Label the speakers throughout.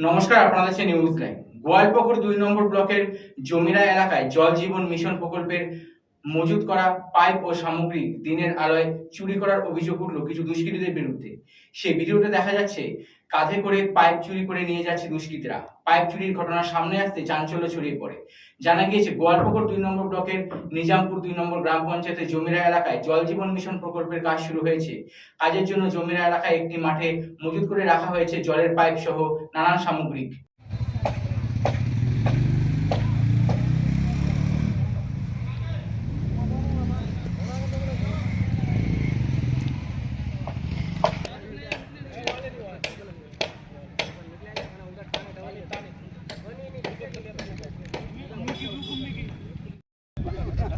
Speaker 1: নমস্কার, আপনাদের সে news live Goalpokhar দুই নম্বর ব্লকের জমিরা এলাকায় জল জীবন মিশন প্রকল্পের মজুত করা পাইপ ও সামগ্রী দিনের আলোয় চুরি করার অভিযোগ উঠল কিছু দুষ্কৃতীদের বিরুদ্ধে। সেই ভিডিওতে দেখা যাচ্ছে, কাঁধে করে পাইপ চুরি করে নিয়ে যাচ্ছে দুষ্কৃতীরা। পাইপ চুরির ঘটনা সামনে আসতে চাঞ্চল্য ছড়িয়ে পড়ে। জানা গিয়েছে গোয়ালপুকুর দুই নম্বর ব্লকের নিজামপুর দুই নম্বর গ্রাম পঞ্চায়েতের জমিরা এলাকায় জল জীবন মিশন প্রকল্পের কাজ শুরু হয়েছে। কাজের জন্য জমিরা এলাকায় একটি মাঠে মজুত করে রাখা হয়েছে জলের পাইপ সহ নানান সামগ্রিক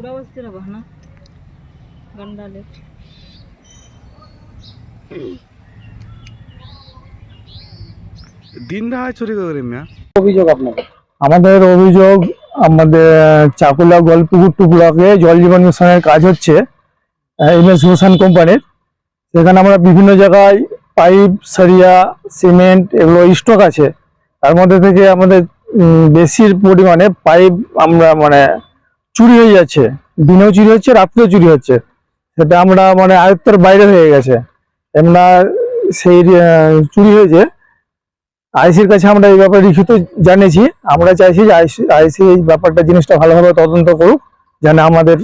Speaker 2: ಕೂಡ ಬಸ್ತಿರ ಬಹಣ ಗಂಡ ಲೇಟ್
Speaker 3: দিন রায় চুরি করে
Speaker 4: অভিযোগ আপনার
Speaker 5: আমাদের অভিযোগ আমাদের চাকুলা গলপুকুর টুকুরাকে জল জীবন মিশনের কাজ হচ্ছে এম এস হোসান কোম্পানির। সেখানে আমরা বিভিন্ন জায়গায় পাইপ সারিয়া সিমেন্ট এগুলো স্টক আছে। তার মধ্যে থেকে আমাদের বেশির পরিমাণে পাইপ আমরা মানে চুরি হয়ে যাচ্ছে। দিনেও চুরি হচ্ছে রাত্রেও চুরি হচ্ছে। সেটা আমরা মানে আয়ত্তের বাইরে হয়ে গেছে। আমরা সেই চুরি হয়েছে। আইসির কাছে আমরা এই ব্যাপারে লিখিত জানিয়েছি। আমরা চাইছি যে আইসি আইসি এই ব্যাপারটা জিনিসটা ভালোভাবে তদন্ত করুক যেন আমাদের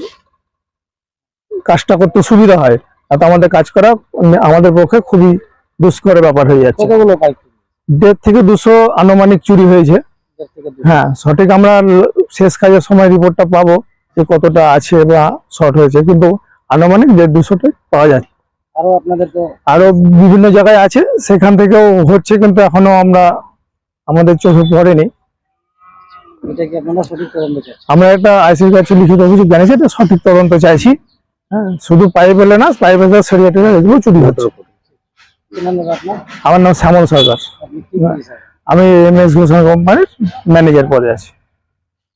Speaker 5: কাজটা করতে সুবিধা হয়। আর তো আমাদের কাজ করা আমাদের পক্ষে খুবই দুষ্কর ব্যাপার হয়ে যাচ্ছে। দেড় থেকে দুশো আনুমানিক চুরি হয়েছে। হ্যাঁ সঠিক আমরা শেষ কাজের সময় রিপোর্টটা পাবো। যে কতটা আছে বা শর্ট হয়েছে কিন্তু আনুমানিক দেড় দুশোটা পাওয়া যাচ্ছে।
Speaker 4: আরও আপনাদের তো
Speaker 5: আরও বিভিন্ন জায়গায় আছে সেখান থেকেও হচ্ছে কিন্তু এখনও আমরা আমাদের চোখে পড়েনি। আমরা একটা আইসির কাছে লিখিত অভিযোগ জানিয়েছি এটা সঠিক তদন্ত চাইছি। হ্যাঁ শুধু পাইপ এলে না পাইপ এলে সরিয়ে টেরিয়ে এগুলো চুরি হচ্ছে। আমার নাম শ্যামল সরকার। আমি এম এস ঘোষণা কোম্পানির ম্যানেজার পদে আছি।